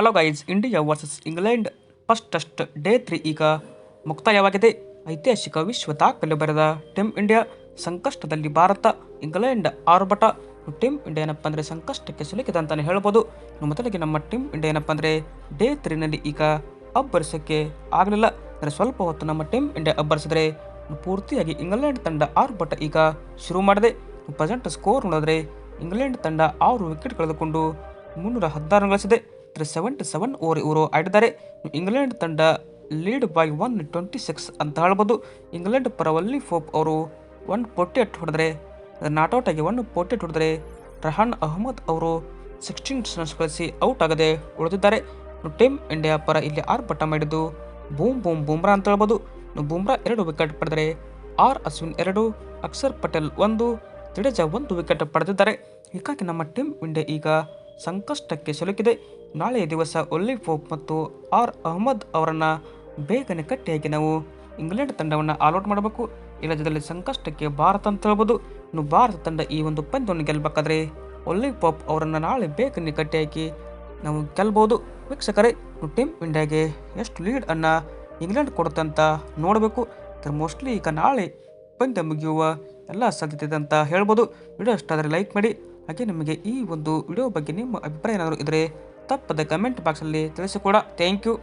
Hello guys India versus England first test day three ಈಗ ಮುಕ್ತಾಯವಾಗಿದೆ. ಐತಿಹಾಸಿಕ ವಿಶ್ವ ದಾಖಲೆ ಬರೆದ ಟೀಮ್ ಇಂಡಿಯಾ ಸಂಕಷ್ಟದಲ್ಲಿ ಭಾರತ ಇಂಗ್ಲೆಂಡ್ ಆರ್ಭಟ ಟೀಮ್ ಇಂಡಿಯಾ ಏನಪ್ಪ ಅಂದರೆ ಸಂಕಷ್ಟಕ್ಕೆ ಸಿಲುಕಿದೆ ಅಂತಲೇ ಹೇಳ್ಬೋದು. ಮೊದಲಿಗೆ ನಮ್ಮ ಟೀಮ್ ಇಂಡಿಯಾ ಏನಪ್ಪ ಅಂದರೆ ಡೇ ತ್ರೀನಲ್ಲಿ ಈಗ ಅಬ್ಬರಿಸೋಕ್ಕೆ ಆಗಲಿಲ್ಲ. ಅಂದರೆ ಸ್ವಲ್ಪ ಹೊತ್ತು ನಮ್ಮ ಟೀಮ್ ಇಂಡಿಯಾ ಅಬ್ಬರಿಸಿದ್ರೆ ಪೂರ್ತಿಯಾಗಿ ಇಂಗ್ಲೆಂಡ್ ತಂಡ ಆರ್ಭಟ ಈಗ ಶುರು ಮಾಡಿದೆ. ಪ್ರೆಸೆಂಟ್ ಸ್ಕೋರ್ ನೋಡಿದ್ರೆ ಇಂಗ್ಲೆಂಡ್ ತಂಡ ಆರು ವಿಕೆಟ್ ಕಳೆದುಕೊಂಡು ಮುನ್ನೂರ ಹದಿನಾರು ಗಳಿಸಿದೆ. ಸೆವೆಂಟಿ ಸೆವೆನ್ ಓವರ್ ಇವರು ಆಡಿದ್ದಾರೆ ಇಂಗ್ಲೆಂಡ್ ತಂಡ lead by one twenty six ಅಂತ ಹೇಳ್ಬೋದು. ಇಂಗ್ಲೆಂಡ್ ಪರ ವಲ್ಲಿ ಫೋಪ್ ಅವರು ಒನ್ ಫೋರ್ಟಿ ಎಟ್ ಹೊಡೆದ್ರೆ ಆಗಿ ಒನ್ ಫೋರ್ಟಿ ಎಟ್ ಹೊಡೆದ್ರೆ ರಹಾನ್ ಅಹಮದ್ ಅವರು ಸಿಕ್ಸ್ಟೀನ್ ರನ್ಸ್ ಗಳಿಸಿ ಔಟ್ ಆಗದೆ ಉಳಿದಿದ್ದಾರೆ. ಟೀಮ್ ಇಂಡಿಯಾ ಪರ ಇಲ್ಲಿ ಆರ್ ಪಟ್ಟ ಮಾಡಿದ್ದು ಬೂಮ್ ಬೂಮ್ ಬೂಮ್ರಾ ಅಂತ ಹೇಳ್ಬೋದು. ಬೂಮ್ರಾ ಎರಡು ವಿಕೆಟ್ ಪಡೆದರೆ ಆರ್ ಅಶ್ವಿನ್ ಎರಡು, ಅಕ್ಷರ್ ಪಟೇಲ್ ಒಂದು ಜಡೇಜಾ ಒಂದು ವಿಕೆಟ್ ಪಡೆದಿದ್ದಾರೆ. ಹೀಗಾಗಿ ನಮ್ಮ ಟೀಮ್ ಇಂಡಿಯಾ ಈಗ ಸಂಕಷ್ಟಕ್ಕೆ ಸಿಲುಕಿದೆ. ನಾಳೆಯ ದಿವಸ ಒಲ್ಲಿ ಫೋಪ್ ಮತ್ತು ಆರ್ ಅಹಮದ್ ಅವರನ್ನು ಬೇಗನೆ ಕಟ್ಟಿಯಾಗಿ ನಾವು ಇಂಗ್ಲೆಂಡ್ ತಂಡವನ್ನು ಆಲ್ಔಟ್ ಮಾಡಬೇಕು. ಇಲ್ಲದಲ್ಲಿ ಸಂಕಷ್ಟಕ್ಕೆ ಭಾರತ ಅಂತ ಹೇಳ್ಬೋದು. ಇನ್ನು ಭಾರತ ತಂಡ ಈ ಒಂದು ಪಂದ್ಯವನ್ನು ಗೆಲ್ಲಬೇಕಾದ್ರೆ ಒಲ್ಲಿ ಪಾಪ್ ಅವರನ್ನು ನಾಳೆ ಬೇಗನೆ ಕಟ್ಟಿಯಾಗಿ ನಾವು ಗೆಲ್ಬೋದು. ವೀಕ್ಷಕರೇ ಟೀಮ್ ಇಂಡಿಯಾಗೆ ಎಷ್ಟು ಲೀಡ್ ಅನ್ನು ಇಂಗ್ಲೆಂಡ್ ಕೊಡುತ್ತೆ ಅಂತ ನೋಡಬೇಕು. ಮೋಸ್ಟ್ಲಿ ಈಗ ನಾಳೆ ಪಂದ್ಯ ಮುಗಿಯುವ ಎಲ್ಲ ಸಾಧ್ಯತೆ ಇದೆ ಅಂತ ಹೇಳ್ಬೋದು. ವಿಡಿಯೋ ಇಷ್ಟ ಆದರೆ ಲೈಕ್ ಮಾಡಿ. ಹಾಗೆ ನಿಮಗೆ ಈ ಒಂದು ವಿಡಿಯೋ ಬಗ್ಗೆ ನಿಮ್ಮ ಅಭಿಪ್ರಾಯ ಏನಾದರೂ ಇದ್ದರೆ ತಪ್ಪದೆ ಕಮೆಂಟ್ ಬಾಕ್ಸಲ್ಲಿ ತಿಳಿಸಿ ಕೂಡ ಥ್ಯಾಂಕ್ ಯು